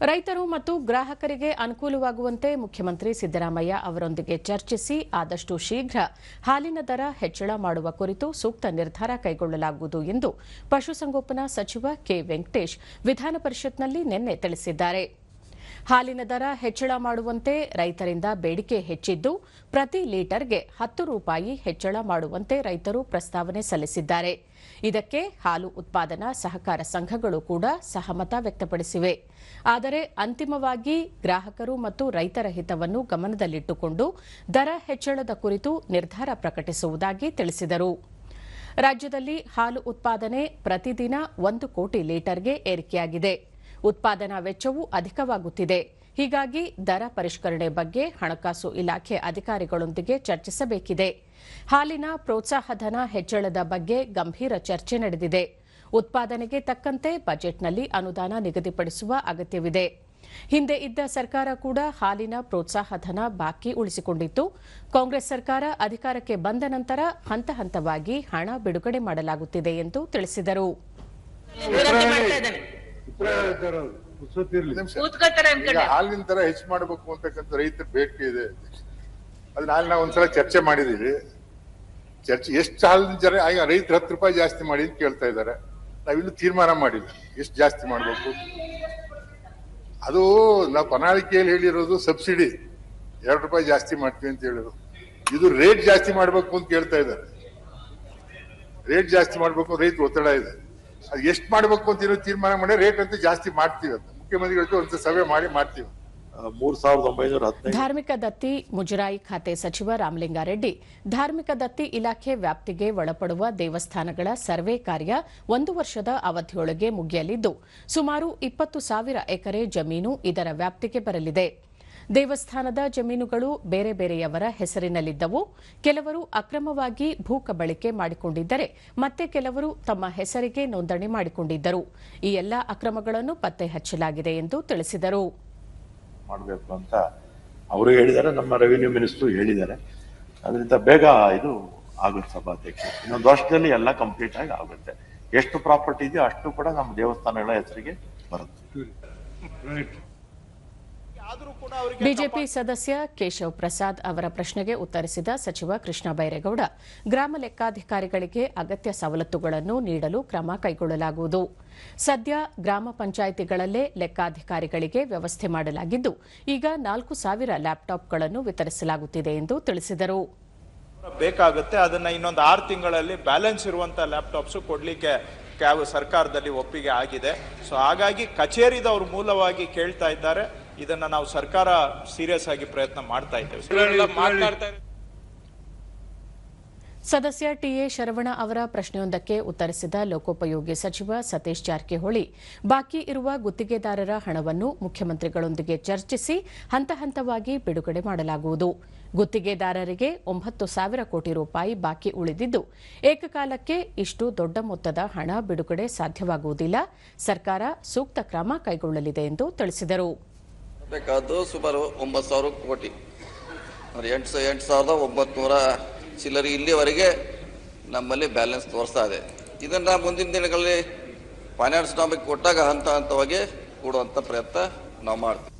ರೈತರು ಮತ್ತು ಗ್ರಾಹಕರಿಗೆ ಅನುಕೂಲವಾಗುವಂತೆ ಮುಖ್ಯಮಂತ್ರಿ ಸಿದ್ದರಾಮಯ್ಯ ಅವರೊಂದಿಗೆ ಚರ್ಚಿಸಿ ಆದಷ್ಟು ಶೀಘ್ರ ಹಾಲಿನ ದರ ಹೆಚ್ಚಳ ಮಾಡುವ ಕುರಿತು ಸೂಕ್ತ ನಿರ್ಧಾರ ಕೈಗೊಳ್ಳಲಾಗುವುದು ಎಂದು ಪಶುಸಂಗೋಪನಾ ಸಚಿವ ಕೆ ವೆಂಕಟೇಶ್ ವಿಧಾನ ಪರಿಷತ್ನಲ್ಲಿ ನಿನ್ನೆ ತಿಳಿಸಿದ್ದಾರೆ. ಹಾಲಿನ ದರ ಹೆಚ್ಚಳ ಮಾಡುವಂತೆ ರೈತರಿಂದ ಬೇಡಿಕೆ ಹೆಚ್ಚಿದ್ದು, ಪ್ರತಿ ಲೀಟರ್ಗೆ ಹತ್ತು ರೂಪಾಯಿ ಹೆಚ್ಚಳ ಮಾಡುವಂತೆ ರೈತರು ಪ್ರಸ್ತಾವನೆ ಸಲ್ಲಿಸಿದ್ದಾರೆ. ಇದಕ್ಕೆ ಹಾಲು ಉತ್ಪಾದನಾ ಸಹಕಾರ ಸಂಘಗಳು ಕೂಡ ಸಹಮತ ವ್ಯಕ್ತಪಡಿಸಿವೆ. ಆದರೆ ಅಂತಿಮವಾಗಿ ಗ್ರಾಹಕರು ಮತ್ತು ರೈತರ ಹಿತವನ್ನು ಗಮನದಲ್ಲಿಟ್ಟುಕೊಂಡು ದರ ಹೆಚ್ಚಳದ ಕುರಿತು ನಿರ್ಧಾರ ಪ್ರಕಟಿಸುವುದಾಗಿ ತಿಳಿಸಿದರು. ರಾಜ್ಯದಲ್ಲಿ ಹಾಲು ಉತ್ಪಾದನೆ ಪ್ರತಿದಿನ ಒಂದು ಕೋಟಿ ಲೀಟರ್ಗೆ ಏರಿಕೆಯಾಗಿದೆ. ಉತ್ಪಾದನಾ ವೆಚ್ಚವೂ ಅಧಿಕವಾಗುತ್ತಿದೆ. ಹೀಗಾಗಿ ದರ ಪರಿಷ್ಕರಣೆ ಬಗ್ಗೆ ಹಣಕಾಸು ಇಲಾಖೆ ಅಧಿಕಾರಿಗಳೊಂದಿಗೆ ಚರ್ಚಿಸಬೇಕಿದೆ. ಹಾಲಿನ ಪ್ರೋತ್ಸಾಹಧನ ಹೆಚ್ಚಳದ ಬಗ್ಗೆ ಗಂಭೀರ ಚರ್ಚೆ ನಡೆದಿದೆ. ಉತ್ಪಾದನೆಗೆ ತಕ್ಕಂತೆ ಬಜೆಟ್ನಲ್ಲಿ ಅನುದಾನ ನಿಗದಿಪಡಿಸುವ ಅಗತ್ಯವಿದೆ. ಹಿಂದೆ ಇದ್ದ ಸರ್ಕಾರ ಕೂಡ ಹಾಲಿನ ಪ್ರೋತ್ಸಾಹಧನ ಬಾಕಿ ಉಳಿಸಿಕೊಂಡಿತ್ತು. ಕಾಂಗ್ರೆಸ್ ಸರ್ಕಾರ ಅಧಿಕಾರಕ್ಕೆ ಬಂದ ನಂತರ ಹಂತ ಹಂತವಾಗಿ ಹಣ ಬಿಡುಗಡೆ ಮಾಡಲಾಗುತ್ತಿದೆ ಎಂದು ತಿಳಿಸಿದರು. ಹಾಲಿನ ತರ ಹೆಚ್ಚು ಮಾಡಬೇಕು ಅಂತಕ್ಕಂಥ ರೈತರ ಬೇಡಿಕೆ ಇದೆ ಅದನ್ನ ಹಾಲಿನ ನಾವು ಒಂದ್ಸಲ ಚರ್ಚೆ ಮಾಡಿದೀವಿ. ಚರ್ಚೆ ಎಷ್ಟು ಹಾಲಿನ ಜರ ಈಗ ರೈತರು ಹತ್ತು ರೂಪಾಯಿ ಜಾಸ್ತಿ ಮಾಡಿ ಅಂತ ಕೇಳ್ತಾ ಇದ್ದಾರೆ. ನಾವಿನ್ನು ತೀರ್ಮಾನ ಮಾಡಿಲ್ಲ. ಎಷ್ಟು ಜಾಸ್ತಿ ಮಾಡಬೇಕು? ಅದು ನಾವು ಪ್ರಣಾಳಿಕೆಯಲ್ಲಿ ಹೇಳಿರೋದು ಸಬ್ಸಿಡಿ. ಎರಡು ರೂಪಾಯಿ ಜಾಸ್ತಿ ಮಾಡ್ತೀವಿ ಅಂತ ಹೇಳಿದ್ರು. ಇದು ರೇಟ್ ಜಾಸ್ತಿ ಮಾಡ್ಬೇಕು ಅಂತ ಕೇಳ್ತಾ ಇದ್ದಾರೆ. ರೇಟ್ ಜಾಸ್ತಿ ಮಾಡ್ಬೇಕು ರೈತರು ಒತ್ತಡ ಇದೆ. ಅದು ಎಷ್ಟು ಮಾಡಬೇಕು ಅಂತ ಏನೋ ತೀರ್ಮಾನ ಮಾಡಿ ರೇಟ್ ಅಂತ ಜಾಸ್ತಿ ಮಾಡ್ತೀವಿ ಅಂತ. ಮುಖ್ಯಮಂತ್ರಿಗಳ ಜೊತೆ ಒಂದು ಸಭೆ ಮಾಡಿ ಮಾಡ್ತೀವಿ. ಮೂರ್ ಸಾವಿರದ ಒಂಬೈನೂರ ಹದಿನೈದು. ಧಾರ್ಮಿಕ ದತ್ತಿ ಮುಜರಾಯಿ ಖಾತೆ ಸಚಿವ ರಾಮಲಿಂಗಾರೆಡ್ಡಿ. ಧಾರ್ಮಿಕ ದತ್ತಿ ಇಲಾಖೆ ವ್ಯಾಪ್ತಿಗೆ ಒಳಪಡುವ ದೇವಸ್ಥಾನಗಳ ಸರ್ವೆ ಕಾರ್ಯ ಒಂದು ವರ್ಷದ ಅವಧಿಯೊಳಗೆ ಮುಗಿಯಲಿದ್ದು ಸುಮಾರು ಇಪ್ಪತ್ತು ಸಾವಿರ ಎಕರೆ ಜಮೀನು ಇದರ ವ್ಯಾಪ್ತಿಗೆ ಬರಲಿದೆ. ದೇವಸ್ಥಾನದ ಜಮೀನುಗಳು ಬೇರೆ ಬೇರೆಯವರ ಹೆಸರಿನಲ್ಲಿದ್ದವು. ಕೆಲವರು ಅಕ್ರಮವಾಗಿ ಭೂ ಕಬಳಿಕೆ ಮಾಡಿಕೊಂಡಿದ್ದರೆ ಮತ್ತೆ ಕೆಲವರು ತಮ್ಮ ಹೆಸರಿಗೆ ನೋಂದಣಿ ಮಾಡಿಕೊಂಡಿದ್ದರು. ಈ ಎಲ್ಲಾ ಅಕ್ರಮಗಳನ್ನು ಪತ್ತೆ ಹಚ್ಚಲಾಗಿದೆ ಎಂದು ತಿಳಿಸಿದರು. ಮಾಡಬೇಕು ಅಂತ ಅವರು ಹೇಳಿದ್ದಾರೆ ನಮ್ಮ ರೆವಿನ್ಯೂ ಮಿನಿಸ್ಟ್ರು ಹೇಳಿದ್ದಾರೆ. ಅದರಿಂದ ಬೇಗ ಇದು ಆಗುತ್ತೆ ಸಭಾಧ್ಯಕ್ಷ ಇನ್ನೊಂದು ವರ್ಷದಲ್ಲಿ ಎಲ್ಲ ಕಂಪ್ಲೀಟ್ ಆಗಿ ಆಗುತ್ತೆ. ಎಷ್ಟು ಪ್ರಾಪರ್ಟಿ ಇದೆಯೋ ಅಷ್ಟು ಕೂಡ ನಮ್ಮ ದೇವಸ್ಥಾನಗಳ ಹೆಸರಿಗೆ ಬರುತ್ತೆ. ಬಿಜೆಪಿ ಸದಸ್ಯ ಕೇಶವ್ ಪ್ರಸಾದ್ ಅವರ ಪ್ರಶ್ನೆಗೆ ಉತ್ತರಿಸಿದ ಸಚಿವ ಕೃಷ್ಣ ಬೈರೇಗೌಡ ಗ್ರಾಮ ಲೆಕ್ಕಾಧಿಕಾರಿಗಳಿಗೆ ಅಗತ್ಯ ಸವಲತ್ತುಗಳನ್ನು ನೀಡಲು ಕ್ರಮ ಕೈಗೊಳ್ಳಲಾಗುವುದು. ಸದ್ಯ ಗ್ರಾಮ ಪಂಚಾಯಿತಿಗಳಲ್ಲೇ ಲೆಕ್ಕಾಧಿಕಾರಿಗಳಿಗೆ ವ್ಯವಸ್ಥೆ ಮಾಡಲಾಗಿದ್ದು ಈಗ ನಾಲ್ಕು ಸಾವಿರ ಲ್ಯಾಪ್ಟಾಪ್ಗಳನ್ನು ವಿತರಿಸಲಾಗುತ್ತಿದೆ ಎಂದು ತಿಳಿಸಿದರು. ಬೇಕಾಗುತ್ತೆ ಅದನ್ನ ಇನ್ನೊಂದು ಆರು ತಿಂಗಳಲ್ಲಿ ಬ್ಯಾಲೆನ್ಸ್ ಇರುವಂತಹ ಲ್ಯಾಪ್ಟಾಪ್ಸ್ ಕೊಡ್ಲಿಕ್ಕೆ ಸರ್ಕಾರದಲ್ಲಿ ಒಪ್ಪಿಗೆ ಆಗಿದೆ. ಸೊ ಹಾಗಾಗಿ ಕಚೇರಿದವರು ಮೂಲವಾಗಿ ಕೇಳ್ತಾ ಇದ್ದಾರೆ. ಇದನ್ನ ನಾವು ಸರ್ಕಾರ ಸೀರಿಯಸ್ ಆಗಿ ಪ್ರಯತ್ನ ಮಾಡ್ತಾ ಇದ್ದೇವೆ. ಸದಸ್ಯ ಟಿಎ ಶರವಣ ಅವರ ಪ್ರಶ್ನೆಯೊಂದಕ್ಕೆ ಉತ್ತರಿಸಿದ ಲೋಕೋಪಯೋಗಿ ಸಚಿವ ಸತೀಶ್ ಜಾರಕಿಹೊಳಿ ಬಾಕಿ ಇರುವ ಗುತ್ತಿಗೆದಾರರ ಹಣವನ್ನು ಮುಖ್ಯಮಂತ್ರಿಗಳೊಂದಿಗೆ ಚರ್ಚಿಸಿ ಹಂತ ಹಂತವಾಗಿ ಬಿಡುಗಡೆ ಮಾಡಲಾಗುವುದು. ಗುತ್ತಿಗೆದಾರರಿಗೆ ಒಂಬತ್ತು ಸಾವಿರ ಕೋಟಿ ರೂಪಾಯಿ ಬಾಕಿ ಉಳಿದಿದ್ದು ಏಕಕಾಲಕ್ಕೆ ಇಷ್ಟು ದೊಡ್ಡ ಮೊತ್ತದ ಹಣ ಬಿಡುಗಡೆ ಸಾಧ್ಯವಾಗುವುದಿಲ್ಲ. ಸರ್ಕಾರ ಸೂಕ್ತ ಕ್ರಮ ಕೈಗೊಳ್ಳಲಿದೆ ಎಂದು ತಿಳಿಸಿದರು. ಬೇಕಾದ್ದು ಸುಮಾರು ಒಂಬತ್ತು ಸಾವಿರ ಕೋಟಿ. ಅಂದ್ರೆ ಎಂಟು ಎಂಟು ಸಾವಿರದ ಒಂಬತ್ನೂರ ಚಿಲ್ಲರೆ ಇಲ್ಲಿವರೆಗೆ ನಮ್ಮಲ್ಲಿ ಬ್ಯಾಲೆನ್ಸ್ ತೋರಿಸ್ತಾ ಇದೆ. ಇದನ್ನು ಮುಂದಿನ ದಿನಗಳಲ್ಲಿ ಫೈನಾನ್ಸ್ ನಮಗೆ ಕೊಟ್ಟಾಗ ಹಂತ ಹಂತವಾಗಿ ಕೊಡುವಂಥ ಪ್ರಯತ್ನ ನಾವು ಮಾಡ್ತೀವಿ.